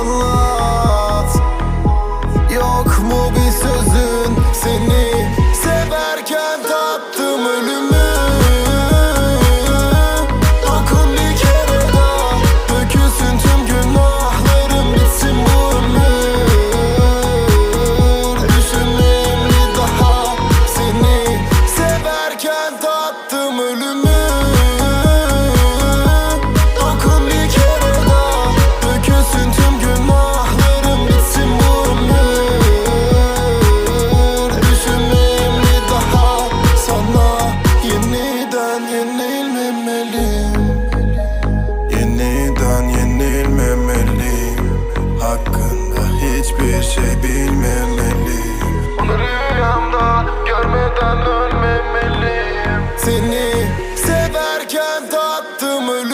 someone hiçbir şey bilmemeliyim. Onu rüyamda görmeden ölmemeliyim. Seni severken tattım ölüm